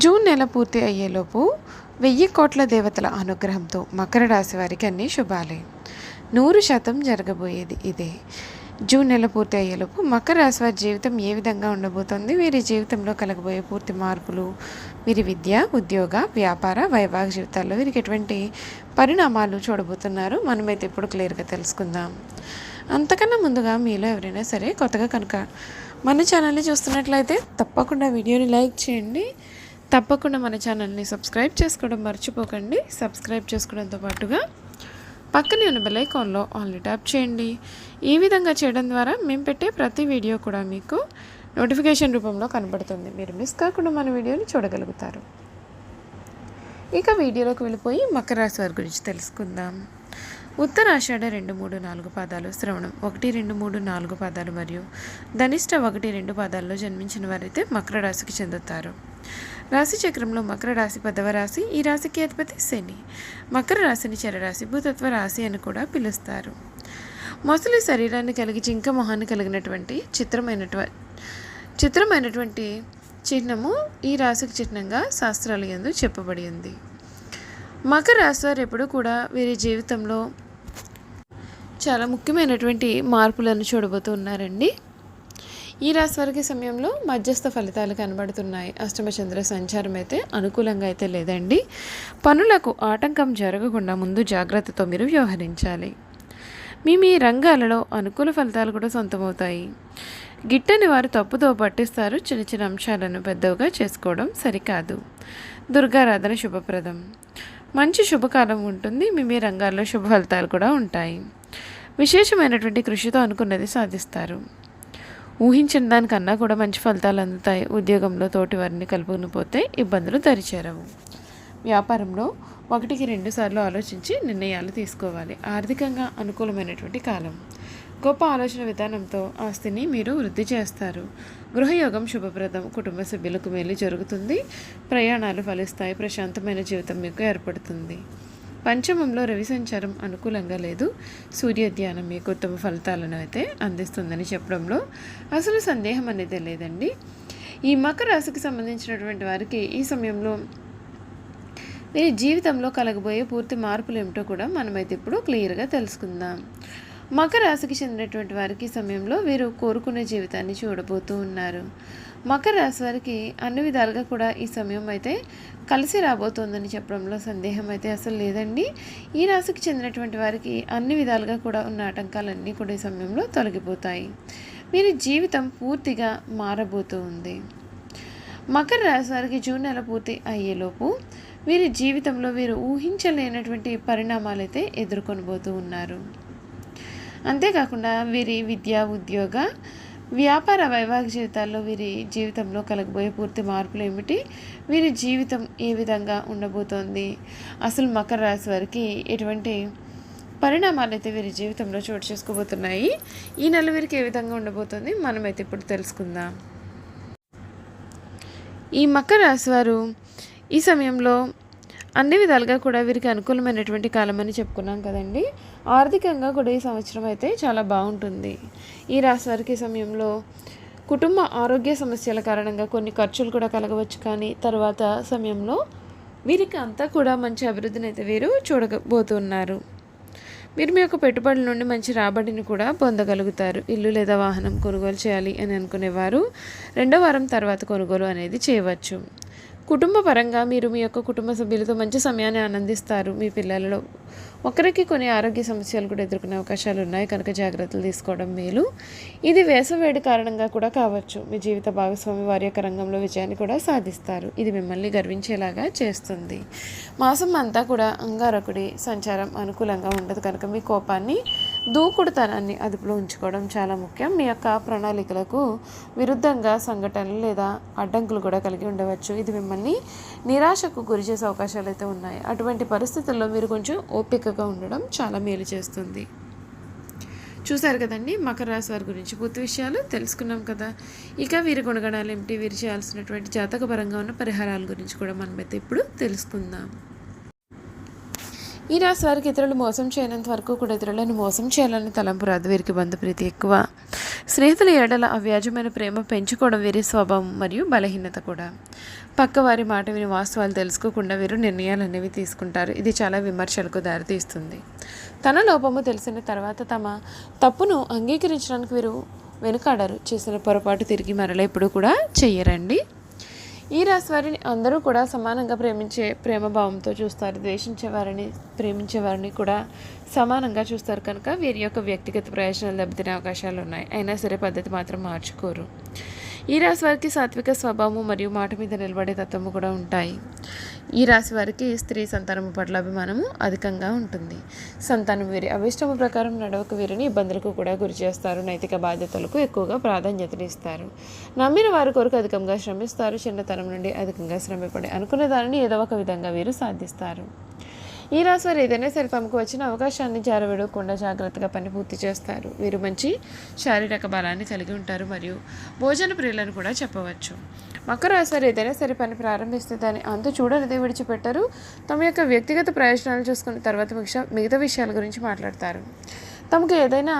June నెల పూర్తి అయ్యేలోపు వెయ్యి కోట్ల దేవతల అనుగ్రహంతో మకర రాశి వారికి అన్ని శుభాలే నూరు శాతం జరగబోయేది ఇదే. జూన్ నెల పూర్తి అయ్యేలోపు మకర రాశి వారి జీవితం ఏ విధంగా ఉండబోతోంది? వీరి జీవితంలో కలగబోయే పూర్తి మార్పులు వీరి విద్య ఉద్యోగ వ్యాపార వైవాహిక జీవితాల్లో వీరికి ఎటువంటి పరిణామాలు చూడబోతున్నారు? మనమైతే ఇప్పుడు క్లియర్గా తెలుసుకుందాం. అంతకన్నా ముందుగా మీలో ఎవరైనా సరే కొత్తగా కనుక మన ఛానల్ని చూస్తున్నట్లయితే తప్పకుండా వీడియోని లైక్ చేయండి. తప్పకుండా మన ఛానల్ని సబ్స్క్రైబ్ చేసుకోవడం మర్చిపోకండి. సబ్స్క్రైబ్ చేసుకోవడంతో పాటుగా పక్కనే ఉన్న బెల్ ఐకాన్లో ఆన్లీ ట్యాప్ చేయండి. ఈ విధంగా చేయడం ద్వారా మేము పెట్టే ప్రతి వీడియో కూడా మీకు నోటిఫికేషన్ రూపంలో కనబడుతుంది. మీరు మిస్ కాకుండా మన వీడియోని చూడగలుగుతారు. ఇక వీడియోలోకి వెళ్ళిపోయి మకర రాశి వారి గురించి తెలుసుకుందాం. ఉత్తరాషాఢ రెండు మూడు నాలుగు పాదాలు శ్రవణం. ఒకటి రెండు మూడు నాలుగు పాదాలు మరియు ధనిష్ట ఒకటి రెండు పాదాల్లో జన్మించిన వారైతే మకర రాశికి చెందుతారు. రాశి చక్రంలో మకర రాశి పదవ రాశి ఈ రాశికి అధిపతి శని. మకర రాశిని చరరాశి భూతత్వ రాశి అని కూడా పిలుస్తారు. మొసలి శరీరాన్ని కలిగి జింక మొహాన్ని కలిగినటువంటి చిత్రమైనటువంటి చిత్రమైనటువంటి చిహ్నము ఈ రాశికి చిహ్నంగా శాస్త్రాలు ఎందు చెప్పబడి ఉంది. మకర రాశి వారు ఎప్పుడూ కూడా వీరి జీవితంలో చాలా ముఖ్యమైనటువంటి మార్పులను చూడబోతూ ఉన్నారండి ఈ రాశి వారికి సమయంలో మధ్యస్థ ఫలితాలు కనబడుతున్నాయి. అష్టమచంద్ర సంచారం అయితే అనుకూలంగా అయితే లేదండి. పనులకు ఆటంకం జరగకుండా ముందు జాగ్రత్తతో మీరు వ్యవహరించాలి. మీ మీ రంగాలలో అనుకూల ఫలితాలు కూడా సొంతమవుతాయి. గిట్టని వారు తప్పుతో పట్టిస్తారు. చిన్న చిన్న అంశాలను పెద్దవిగా చేసుకోవడం సరికాదు. దుర్గారాధన శుభప్రదం. మంచి శుభకాలం ఉంటుంది. మీ మీ రంగాల్లో శుభ ఫలితాలు కూడా ఉంటాయి. విశేషమైనటువంటి కృషితో అనుకున్నది సాధిస్తారు. ఊహించిన దానికన్నా కూడా మంచి ఫలితాలు అందుతాయి. ఉద్యోగంలో తోటి వారిని కలుపుకుని పోతే ఇబ్బందులు దరిచేరవు. వ్యాపారంలో ఒకటికి రెండు సార్లు ఆలోచించి నిర్ణయాలు తీసుకోవాలి. ఆర్థికంగా అనుకూలమైనటువంటి కాలం. గొప్ప ఆలోచన విధానంతో ఆస్తిని మీరు వృద్ధి చేస్తారు. గృహయోగం శుభప్రదం. కుటుంబ సభ్యులకు మేలు జరుగుతుంది. ప్రయాణాలు ఫలిస్తాయి. ప్రశాంతమైన జీవితం మీకు ఏర్పడుతుంది. పంచమంలో రవి సంచారం అనుకూలంగా లేదు. సూర్యోధ్యానం మీకు ఉత్తమ ఫలితాలను అయితే అందిస్తుందని చెప్పడంలో అసలు సందేహం అనేది లేదండి. ఈ మకర రాశికి సంబంధించినటువంటి వారికి ఈ సమయంలో మీ జీవితంలో కలగబోయే పూర్తి మార్పులు ఏమిటో కూడా మనమైతే ఇప్పుడు క్లియర్గా తెలుసుకుందాం. మకర రాశికి చెందినటువంటి వారికి సమయంలో వీరు కోరుకునే జీవితాన్ని చూడబోతూ ఉన్నారు. మకర రాశి వారికి అన్ని విధాలుగా కూడా ఈ సమయం అయితే కలిసి రాబోతోందని చెప్పడంలో సందేహం అయితే అసలు లేదండి. ఈ రాశికి చెందినటువంటి వారికి అన్ని విధాలుగా కూడా ఉన్న ఆటంకాలన్నీ కూడా ఈ సమయంలో తొలగిపోతాయి. వీరి జీవితం పూర్తిగా మారబోతూ ఉంది. మకర రాశి వారికి జూన్ నెల పూర్తి అయ్యేలోపు వీరి జీవితంలో వీరు ఊహించలేనటువంటి పరిణామాలు అయితే ఎదుర్కొనబోతూ ఉన్నారు. అంతేకాకుండా వీరి విద్య ఉద్యోగ వ్యాపార వైవాహిక జీవితాల్లో వీరి జీవితంలో కలగబోయే పూర్తి మార్పులు ఏమిటి? వీరి జీవితం ఏ విధంగా ఉండబోతోంది? అసలు మకర రాశి వారికి ఎటువంటి పరిణామాలు అయితే వీరి జీవితంలో చోటు చేసుకోబోతున్నాయి? ఈ నెల వీరికి ఏ విధంగా ఉండబోతుంది? మనమైతే ఇప్పుడు తెలుసుకుందాం. ఈ మకర రాశి వారు ఈ సమయంలో అన్ని విధాలుగా కూడా వీరికి అనుకూలమైనటువంటి కాలం అని చెప్పుకున్నాం కదండి. ఆర్థికంగా కూడా ఈ సంవత్సరం అయితే చాలా బాగుంటుంది. ఈ రాశి వారికి సమయంలో కుటుంబ ఆరోగ్య సమస్యల కారణంగా కొన్ని ఖర్చులు కూడా కలగవచ్చు కానీ తర్వాత సమయంలో వీరికి అంతా కూడా మంచి అభివృద్ధిని అయితే వీరు చూడబోతున్నారు. మీరు మీ యొక్క పెట్టుబడుల నుండి మంచి రాబడిని కూడా పొందగలుగుతారు. ఇల్లు లేదా వాహనం కొనుగోలు చేయాలి అని అనుకునేవారు. రెండో వారం తర్వాత కొనుగోలు అనేది చేయవచ్చు. కుటుంబ పరంగా మీరు మీ యొక్క కుటుంబ సభ్యులతో మంచి సమయాన్ని ఆనందిస్తారు మీ పిల్లలలో. ఒకరికి కొన్ని ఆరోగ్య సమస్యలు కూడా ఎదుర్కొనే అవకాశాలు ఉన్నాయి. కనుక జాగ్రత్తలు తీసుకోవడం మేలు. ఇది వేసవేడి కారణంగా కూడా కావచ్చు. మీ జీవిత భాగస్వామి వారి యొక్క రంగంలో విజయాన్ని కూడా సాధిస్తారు. ఇది మిమ్మల్ని గర్వించేలాగా చేస్తుంది. మాసం అంతా కూడా అంగారకుడి సంచారం అనుకూలంగా ఉండదు. కనుక మీ కోపాన్ని దూకుడుతనాన్ని అదుపులో ఉంచుకోవడం చాలా ముఖ్యం. మీ యొక్క ప్రణాళికలకు విరుద్ధంగా సంఘటనలు లేదా అడ్డంకులు కూడా కలిగి ఉండవచ్చు. ఇది మిమ్మల్ని నిరాశకు గురి చేసే అవకాశాలు అయితే ఉన్నాయి. అటువంటి పరిస్థితుల్లో మీరు కొంచెం ఓపికగా ఉండడం చాలా మేలు చేస్తుంది. చూశారు కదండి మకర రాశి వారి గురించి పూర్తి విషయాలు తెలుసుకున్నాం కదా. ఇక వీరి గుణగణాలు ఏమిటి? వీరు చేయాల్సినటువంటి జాతకపరంగా ఉన్న పరిహారాల గురించి కూడా మనమైతే ఇప్పుడు తెలుసుకుందాం. ఈ రాశి వారికి ఇతరులు మోసం చేయనంత వరకు కూడా ఇతరులను మోసం చేయాలని తలంపు రాదు. వీరికి బంధుప్రీతి ఎక్కువ. స్నేహితుల ఏడల అవ్యాజమైన ప్రేమ పెంచుకోవడం వీరి స్వభావం మరియు బలహీనత కూడా. పక్క వారి మాట విని వాస్తవాలు తెలుసుకోకుండా వీరు నిర్ణయాలు అనేవి తీసుకుంటారు. ఇది చాలా విమర్శలకు దారితీస్తుంది. తన లోపము తెలిసిన తర్వాత తమ తప్పును అంగీకరించడానికి వీరు వెనుకాడరు. చేసిన పొరపాటు తిరిగి మరలా ఎప్పుడు కూడా చెయ్యరండి. ఈ రాశి వారిని అందరూ కూడా సమానంగా ప్రేమించే ప్రేమ భావంతో చూస్తారు. ద్వేషించేవారిని ప్రేమించేవారిని ప్రేమించే వారిని కూడా సమానంగా చూస్తారు. కనుక వీరి యొక్క వ్యక్తిగత ప్రయోజనాలు దెబ్బతినే అవకాశాలు ఉన్నాయి. అయినా సరే పద్ధతి మాత్రం మార్చుకోరు. ఈ రాశి వారికి సాత్విక స్వభావము మరియు మాట మీద నిలబడే తత్వము కూడా ఉంటాయి. ఈ రాశి వారికి స్త్రీ సంతానము పట్ల అభిమానము అధికంగా ఉంటుంది. సంతానం వీరి అభిష్టము ప్రకారం నడవక వీరిని ఇబ్బందులకు కూడా గురి చేస్తారు. నైతిక బాధ్యతలకు ఎక్కువగా ప్రాధాన్యతనిస్తారు నమ్మిన వారి కొరకు అధికంగా శ్రమిస్తారు. చిన్నతనం నుండి అధికంగా శ్రమపడి అనుకున్న దానిని ఏదో ఒక విధంగా వీరు సాధిస్తారు. ఈ రాశి వారు ఏదైనా సరే తమకు వచ్చిన అవకాశాన్ని జారవిడకుండా జాగ్రత్తగా పని పూర్తి చేస్తారు. వీరు మంచి శారీరక బలాన్ని కలిగి ఉంటారు మరియు భోజన ప్రియులను కూడా చెప్పవచ్చు. మకర రాశి వారు ఏదైనా సరే పని ప్రారంభిస్తే దాన్ని అంత చూడనిదే విడిచిపెట్టరు. తమ యొక్క వ్యక్తిగత ప్రయోజనాలు చూసుకున్న తర్వాత మిగతా మిగతా విషయాల గురించి మాట్లాడతారు. తమకు ఏదైనా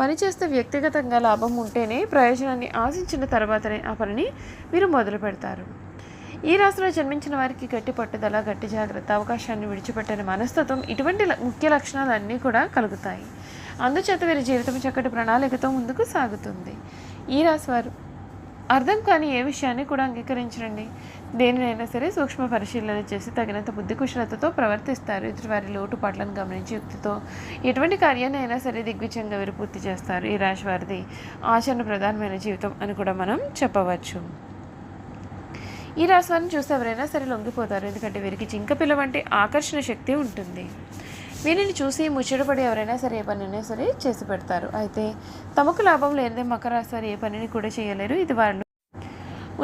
పని చేస్తే వ్యక్తిగతంగా లాభం ఉంటేనే ప్రయోజనాన్ని ఆశించిన తర్వాతనే ఆ పనిని మీరు మొదలు పెడతారు ఈ రాశిలో జన్మించిన వారికి గట్టి పట్టుదల గట్టి జాగ్రత్త అవకాశాన్ని విడిచిపెట్టని మనస్తత్వం ఇటువంటి ల- ముఖ్య లక్షణాలన్నీ కూడా కలుగుతాయి. అందుచేత వీరి జీవితం చక్కటి ప్రణాళికతో ముందుకు సాగుతుంది. ఈ రాశి వారు అర్థం కాని ఏ విషయాన్ని కూడా అంగీకరించండి దేనినైనా సరే సూక్ష్మ పరిశీలన చేసి తగినంత బుద్ధి కుశలతతో ప్రవర్తిస్తారు. ఇతరు వారి లోటుపాట్లను గమనించి యుక్తితో ఎటువంటి కార్యాన్ని అయినా సరే దిగ్విజయంగా వీరు పూర్తి చేస్తారు. ఈ రాశి వారిది ఆచరణ ప్రధానమైన జీవితం అని కూడా మనం చెప్పవచ్చు. ఈ రాశి వారిని చూస్తే ఎవరైనా సరే లొంగిపోతారు. ఎందుకంటే వీరికి జింకపిల్ల వంటి ఆకర్షణ శక్తి ఉంటుంది. వీరిని చూసి ముచ్చటపడి ఎవరైనా సరే ఏ పనినైనా సరే చేసి పెడతారు. అయితే తమకు లాభం లేనిదే మకర రాశి వారు ఏ పనిని కూడా చేయలేరు. ఇది వారిలో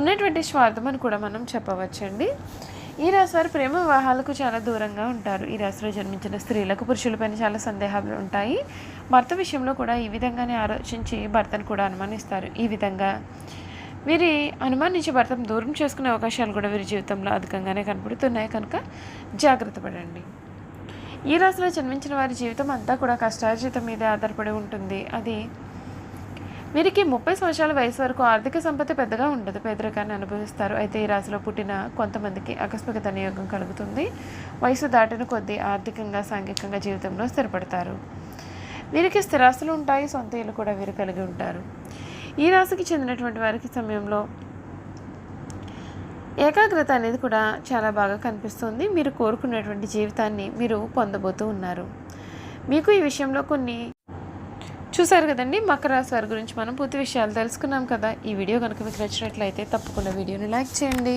ఉన్నటువంటి స్వార్థం అని కూడా మనం చెప్పవచ్చండి. ఈ రాశి వారు ప్రేమ వివాహాలకు చాలా దూరంగా ఉంటారు. ఈ రాశిలో జన్మించిన స్త్రీలకు పురుషులపైన చాలా సందేహాలు ఉంటాయి. భర్త విషయంలో కూడా ఈ విధంగానే ఆలోచించి భర్తను కూడా అనుమానిస్తారు. ఈ విధంగా వీరి అనుమానించి భర్తను దూరం చేసుకునే అవకాశాలు కూడా వీరి జీవితంలో అధికంగానే కనపడుతున్నాయి. కనుక జాగ్రత్త పడండి. ఈ రాశిలో జన్మించిన వారి జీవితం అంతా కూడా కష్టార్జితం మీదే ఆధారపడి ఉంటుంది. అది వీరికి ముప్పై సంవత్సరాల వయసు వరకు ఆర్థిక సంపత్తి పెద్దగా ఉండదు పేదరికాన్ని అనుభవిస్తారు. అయితే ఈ రాశిలో పుట్టిన కొంతమందికి ఆకస్మిక ధనయోగం కలుగుతుంది. వయసు దాటిన కొద్దీ ఆర్థికంగా సాంఘికంగా జీవితంలో స్థిరపడతారు. వీరికి స్థిరాస్తులు ఉంటాయి సొంత ఇల్లు కూడా వీరు కలిగి ఉంటారు. ఈ రాశికి చెందినటువంటి వారికి సమయంలో ఏకాగ్రత అనేది కూడా చాలా బాగా కనిపిస్తుంది. మీరు కోరుకున్నటువంటి జీవితాన్ని మీరు పొందబోతూ ఉన్నారు. మీకు ఈ విషయంలో కొన్ని చూసారు కదండి? మకర రాశి వారి గురించి మనం పూర్తి విషయాలు తెలుసుకున్నాం కదా. ఈ వీడియో కనుక మీకు నచ్చినట్లయితే తప్పకుండా వీడియోని లైక్ చేయండి.